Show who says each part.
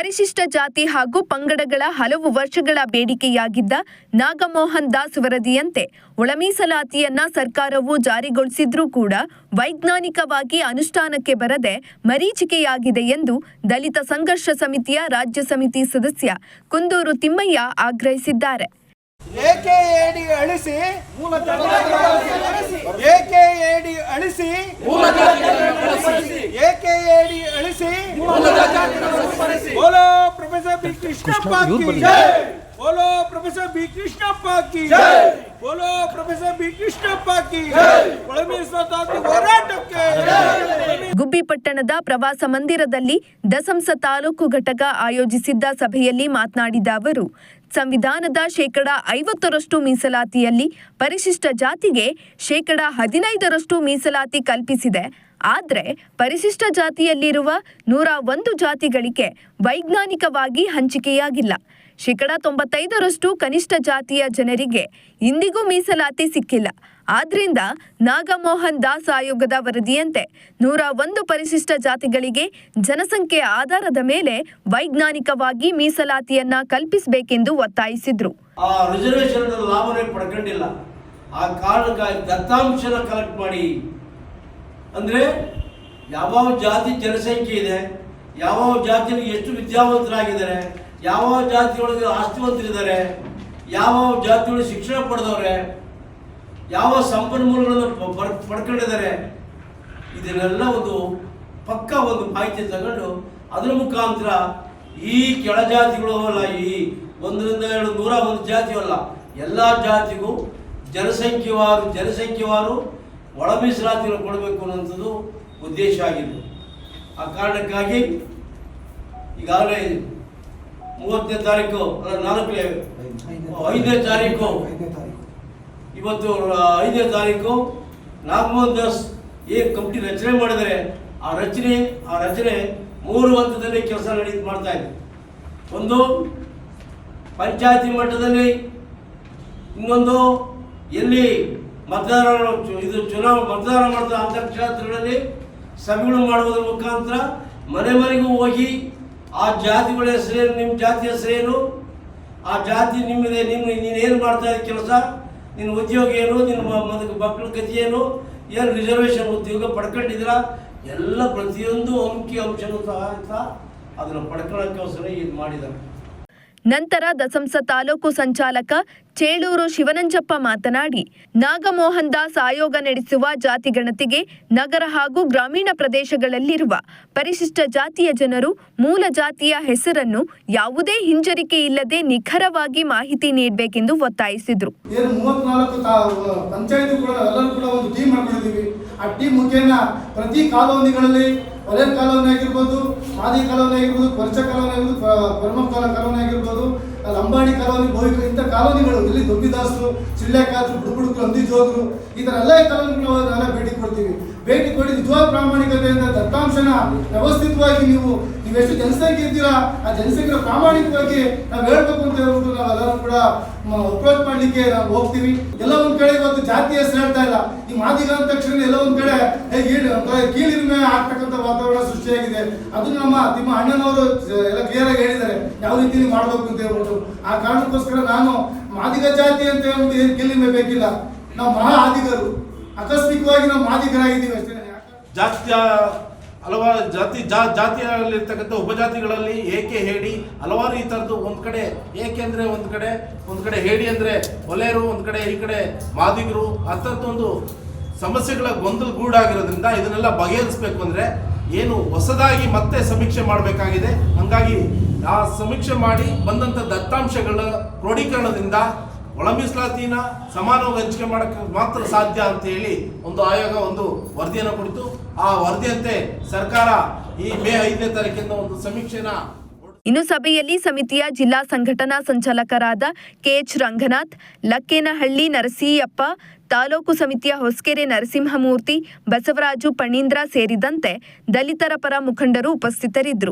Speaker 1: ಪರಿಶಿಷ್ಟ ಜಾತಿ ಹಾಗೂ ಪಂಗಡಗಳ ಹಲವು ವರ್ಷಗಳ ಬೇಡಿಕೆಯಾಗಿದ್ದ ನಾಗಮೋಹನ್ ದಾಸ್ ವರದಿಯಂತೆ ಒಳಮೀಸಲಾತಿಯನ್ನ ಸರ್ಕಾರವು ಜಾರಿಗೊಳಿಸಿದ್ರೂ ಕೂಡ ವೈಜ್ಞಾನಿಕವಾಗಿ ಅನುಷ್ಠಾನಕ್ಕೆ ಬರದೆ ಮರೀಚಿಕೆಯಾಗಿದೆ ಎಂದು ದಲಿತ ಸಂಘರ್ಷ ಸಮಿತಿಯ ರಾಜ್ಯ ಸಮಿತಿ ಸದಸ್ಯ ಕುಂದೂರು ತಿಮ್ಮಯ್ಯ ಆಗ್ರಹಿಸಿದ್ದಾರೆ.
Speaker 2: ಅಳಿಸಿ ಏಕೆ ಏಡಿ ಅಳಿಸಿ ಏಕೆ ಏಡಿ ಅಳಿಸಿ ಬೋಲೋ ಬಿ ಕೃಷ್ಣಪ್ಪ ಕಿ ಜೈ. ಬೋಲೋ ಪ್ರೊಫೆಸರ್ ಬಿ ಕೃಷ್ಣಪ್ಪ ಕಿ ಜೈ. ಬೋಲೋ ಪ್ರೊಫೆಸರ್ ಬಿ ಕೃಷ್ಣಪ್ಪ ಕಿ ಜೈ. ಒಳಮೀಸಲಾತಿ ಹೋರಾಟಕ್ಕೆ.
Speaker 1: ಗುಬ್ಬಿ ಪಟ್ಟಣದ ಪ್ರವಾಸ ಮಂದಿರದಲ್ಲಿ ದಸಂಸ ತಾಲೂಕು ಘಟಕ ಆಯೋಜಿಸಿದ್ದ ಸಭೆಯಲ್ಲಿ ಮಾತನಾಡಿದ ಅವರು ಸಂವಿಧಾನದ ಶೇಕಡ ಐವತ್ತರಷ್ಟು ಮೀಸಲಾತಿಯಲ್ಲಿ ಪರಿಶಿಷ್ಟ ಜಾತಿಗೆ ಶೇಕಡ ಹದಿನೈದರಷ್ಟು ಮೀಸಲಾತಿ ಕಲ್ಪಿಸಿದೆ. ಆದರೆ ಪರಿಶಿಷ್ಟ ಜಾತಿಯಲ್ಲಿರುವ ನೂರ ಒಂದು ಜಾತಿಗಳಿಗೆ ವೈಜ್ಞಾನಿಕವಾಗಿ ಹಂಚಿಕೆಯಾಗಿಲ್ಲ. ಶೇಕಡ ತೊಂಬತ್ತೈದರಷ್ಟು ಕನಿಷ್ಠ ಜಾತಿಯ ಜನರಿಗೆ ಇಂದಿಗೂ ಮೀಸಲಾತಿ ಸಿಕ್ಕಿಲ್ಲ. ಆದ್ರಿಂದ ನಾಗಮೋಹನ್ ದಾಸ್ ಆಯೋಗದ ವರದಿಯಂತೆ ನೂರ ಒಂದು ಪರಿಶಿಷ್ಟ ಜಾತಿಗಳಿಗೆ ಜನಸಂಖ್ಯೆಯ ಆಧಾರದ ಮೇಲೆ ವೈಜ್ಞಾನಿಕವಾಗಿ ಮೀಸಲಾತಿಯನ್ನ ಕಲ್ಪಿಸಬೇಕೆಂದು ಒತ್ತಾಯಿಸಿದ್ರು.
Speaker 3: ಆ ಲಾಭನೇ ಪಡ್ಕೊಂಡಿಲ್ಲ. ಆ ಕಾರಣಕ್ಕಾಗಿ ದತ್ತಾಂಶನ ಕಲೆಕ್ಟ್ ಮಾಡಿ ಅಂದ್ರೆ ಯಾವ ಜಾತಿ ಜನಸಂಖ್ಯೆ ಇದೆ ಯಾವ ಜಾತಿಯಲ್ಲಿ ಎಷ್ಟು ವಿದ್ಯಾವಂತರಾಗಿದ್ದಾರೆ ಯಾವ ಜಾತಿಯೊಳಗೆ ಆಸ್ತಿವಂತರಿದ್ದಾರೆ ಯಾವ ಜಾತಿಯೊಳಗೆ ಶಿಕ್ಷಣ ಪಡೆದವ್ರೆ, ಯಾವ ಸಂಪನ್ಮೂಲಗಳನ್ನು ಪಡ್ಕೊಂಡಿದ್ದಾರೆ, ಇದನ್ನೆಲ್ಲ ಒಂದು ಪಕ್ಕ ಒಂದು ಮಾಹಿತಿ ತಗೊಂಡು ಅದರ ಮುಖಾಂತರ ಈ ಕೆಳ ಜಾತಿಗಳು ಅಲ್ಲ ಈ ಒಂದರಿಂದ ಎರಡು ನೂರ ಒಂದು ಜಾತಿಯಲ್ಲ ಎಲ್ಲ ಜಾತಿಗೂ ಜನಸಂಖ್ಯೆವಾರು ಜನಸಂಖ್ಯೆವಾರು ಒಳ ಮೀಸಲಾತಿಯನ್ನು ಕೊಡಬೇಕು ಅನ್ನೋಂಥದ್ದು ಉದ್ದೇಶ ಆಗಿದೆ ಆ ಕಾರಣಕ್ಕಾಗಿ ಈಗಾಗಲೇ ಮೂವತ್ತನೇ ತಾರೀಕು ನಾಲ್ಕನೇ, ಐದನೇ ತಾರೀಕು. ಇವತ್ತು ಐದನೇ ತಾರೀಕು ನಾಗಮೋಹನ್ ದಾಸ್ ಏನು ಕಮಿಟಿ ರಚನೆ ಮಾಡಿದರೆ ಆ ರಚನೆ ಆ ರಚನೆ ಮೂರು ಹಂತದಲ್ಲಿ ಕೆಲಸ ನಡೀತು ಮಾಡ್ತಾ ಇದೆ. ಒಂದು, ಪಂಚಾಯತಿ ಮಟ್ಟದಲ್ಲಿ ಇನ್ನೊಂದು ಎಲ್ಲಿ ಮತದಾರ ಇದು ಚುನಾವಣೆ ಮತದಾನ ಮಾಡ್ತಾ ಅಂತರ್ಕ್ಷೇತ್ರಗಳಲ್ಲಿ ಸಭೆಗಳು ಮಾಡುವುದರ ಮುಖಾಂತರ ಮನೆ ಮನೆಗೂ ಹೋಗಿ ಆ ಜಾತಿಗಳ ಹೆಸರೇನು ನಿಮ್ಮ ಜಾತಿ ಹೆಸರೇನು ಆ ಜಾತಿ ನಿಮ್ಮದೇ ನಿಮ್ಮ ನೀನೇನು ಮಾಡ್ತಾ ಇದ್ದ ಕೆಲಸ? ನಿನ್ನ ಉದ್ಯೋಗ ಏನು? ನಿನ್ನ ಮ- ಮದ ಮಕ್ಕಳ ಗತಿ ಏನು? ಏನು ರಿಸರ್ವೇಷನ್ ಉದ್ಯೋಗ ಪಡ್ಕೊಂಡಿದ್ದೀರಾ? ಎಲ್ಲ ಪ್ರತಿಯೊಂದು ಅಂಕಿ ಅಂಶನೂ ಸಹ ಅದನ್ನು ಪಡ್ಕೊಳ್ಳೋಕ್ಕೋಸ್ಕರ ಇದು ಮಾಡಿದ್ದಾರೆ.
Speaker 1: ನಂತರ ದಸಂಸ ತಾಲೂಕು ಸಂಚಾಲಕ ಚೇಳೂರು ಶಿವನಂಜಪ್ಪ ಮಾತನಾಡಿ ನಾಗಮೋಹನ್ ದಾಸ್ ಆಯೋಗ ನಡೆಸುವ ಜಾತಿ ಗಣತಿಗೆ ನಗರ ಹಾಗೂ ಗ್ರಾಮೀಣ ಪ್ರದೇಶಗಳಲ್ಲಿರುವ ಪರಿಶಿಷ್ಟ ಜಾತಿಯ ಜನರು ಮೂಲ ಜಾತಿಯ ಹೆಸರನ್ನು ಯಾವುದೇ ಹಿಂಜರಿಕೆ ಇಲ್ಲದೆ ನಿಖರವಾಗಿ ಮಾಹಿತಿ ನೀಡಬೇಕೆಂದು ಒತ್ತಾಯಿಸಿದರು.
Speaker 4: ಪ್ರತಿ ಕಾಲೋನಿಗಳಲ್ಲಿ ಒಲೆ ಕಾಲವನ್ನೇ ಆಗಿರ್ಬೋದು ಆದಿ ಕಾಲವನ್ನೇ ಆಗಿರ್ಬೋದು ಪಂಚ ಕಾಲವನ್ನೇ ಆಗಿರ್ಬೋದು ಪರಮ ಕಾಲ- ಕಾಲವನ್ನೇ ಆಗಿರ್ಬೋದು ಆ ಲಂಬಾಣಿ ಕಾಲೋನಿ ಬೋಯಿಕ ಇಂಥ ಕಾಲೋನಿಗಳು ಇಲ್ಲಿ ದೊಡ್ಡಿದಾಸರು ಚಿಳ್ಳೆಕಾಸರು ಬುಡುಬುಡುಕರು ಅಂದಿಜೋಗರು ಈ ಥರ ಎಲ್ಲ ಕಾಲೋನಿಗಳು ನಾನು ಭೇಟಿ ಕೊಡ್ತೀವಿ ಭೇಟಿ ಕೊಡಿ ನಿಜವಾದ ಪ್ರಾಮಾಣಿಕತೆಯಿಂದ ದತ್ತಾಂಶನ ವ್ಯವಸ್ಥಿತವಾಗಿ ನೀವು ನೀವೆಷ್ಟು ಜನಸಂಖ್ಯೆ ಇದ್ದೀರಾ ಆ ಜನಸಂಖ್ಯೆ ಪ್ರಾಮಾಣಿಕವಾಗಿ ನಾವು ಹೇಳ್ಬೇಕು ಅಂತ ಹೇಳ್ಬಿಟ್ಟು ನಾವೆಲ್ಲರೂ ಕೂಡ ಅಪ್ರೋಚ್ ಮಾಡಲಿಕ್ಕೆ ನಾವು ಹೋಗ್ತೀವಿ. ಎಲ್ಲ ಒಂದು ಕಡೆ ಇವತ್ತು ಜಾತಿ ಹೆಸರು ಹೇಳ್ತಾ ಇಲ್ಲ. ಈ ಮಾದಿಗ ಅಂದ ತಕ್ಷಣ ಎಲ್ಲ ಒಂದು ಕಡೆ ಏ, ಕೀಳ್ ಒಂಥರ ಕೀಳಿರಿಮೆ ಆಗ್ತಕ್ಕಂಥ ವಾತಾವರಣ ಸೃಷ್ಟಿಯಾಗಿದೆ ಅದನ್ನ ನಮ್ಮ ನಿಮ್ಮ ಅಣ್ಣನವರು ಎಲ್ಲ ಕ್ಲಿಯರ್ ಆಗಿ ಹೇಳಿದ್ದಾರೆ. ಯಾವ ರೀತಿ ಮಾಡಬೇಕು ಅಂತ ಹೇಳ್ಬಿಟ್ಟು. ಆ ಕಾರಣಕ್ಕೋಸ್ಕರ ನಾನು ಮಾದಿಗ ಜಾತಿ ಅಂತ ಹೇಳ್ಬಿಟ್ಟು ಏನು ಕೀಳಿರಿಮೆ ಬೇಕಿಲ್ಲ. ನಾವು ಮಹಾ ಆದಿಗರು. ಆಕಸ್ಮಿಕವಾಗಿ ನಾವು ಮಾದಿಗರಾಗಿದ್ದೀವಿ ಅಷ್ಟೇ.
Speaker 5: ಜಾತಿಯ ಹಲವಾರು ಜಾತಿ, ಜಾ, ಜಾತಿಯಲ್ಲಿರ್ತಕ್ಕಂಥ ಉಪಜಾತಿಗಳಲ್ಲಿ ಏಕೆ ಹೇಳಿ, ಹಲವಾರು ಈ ಥರದ್ದು ಒಂದು ಕಡೆ, ಏಕೆ ಅಂದರೆ ಒಂದು ಕಡೆ ಒಂದು ಕಡೆ ಹೇಳಿ ಅಂದರೆ ಒಲೆಯರು, ಒಂದು ಕಡೆ ಈ ಕಡೆ ಮಾದಿಗರು ಅಂಥದ್ದೊಂದು ಸಮಸ್ಯೆಗಳ ಗೊಂದಲ ಗೂಡಾಗಿರೋದ್ರಿಂದ ಇದನ್ನೆಲ್ಲ ಬಗೆಹರಿಸ್ಬೇಕು ಅಂದರೆ ಏನು ಹೊಸದಾಗಿ ಮತ್ತೆ ಸಮೀಕ್ಷೆ ಮಾಡಬೇಕಾಗಿದೆ. ಹಂಗಾಗಿ ಆ ಸಮೀಕ್ಷೆ ಮಾಡಿ ಬಂದಂಥ ದತ್ತಾಂಶಗಳ ಕ್ರೋಢೀಕರಣದಿಂದ ಒಳ ಮೀಸಲಾತಿನ ಸಮಾನವಾಗಿ ಹಂಚಿಕೆ ಮಾಡಕ್ಕೆ ಮಾತ್ರ ಸಾಧ್ಯ ಅಂತ ಹೇಳಿ ಒಂದು ಆಯೋಗ ಒಂದು ವರದಿಯನ್ನು ಕೊಡಿತು. ಆ ವರದಿಯಂತೆ ಸರ್ಕಾರ ಈ ಮೇ ಐದನೇ ತಾರೀಕಿಂದ ಒಂದು ಸಮೀಕ್ಷೆನ
Speaker 1: ಇನ್ನು ಸಭೆಯಲ್ಲಿ ಸಮಿತಿಯ ಜಿಲ್ಲಾ ಸಂಘಟನಾ ಸಂಚಾಲಕರಾದ ಕೆಎಚ್ ರಂಗನಾಥ್, ಲಕ್ಕೇನಹಳ್ಳಿ ನರಸೀಯಪ್ಪ, ತಾಲೂಕು ಸಮಿತಿಯ ಹೊಸಕೆರೆ ನರಸಿಂಹಮೂರ್ತಿ, ಬಸವರಾಜು ಪಣೀಂದ್ರ ಸೇರಿದಂತೆ ದಲಿತರ ಪರ ಮುಖಂಡರು ಉಪಸ್ಥಿತರಿದ್ದರು.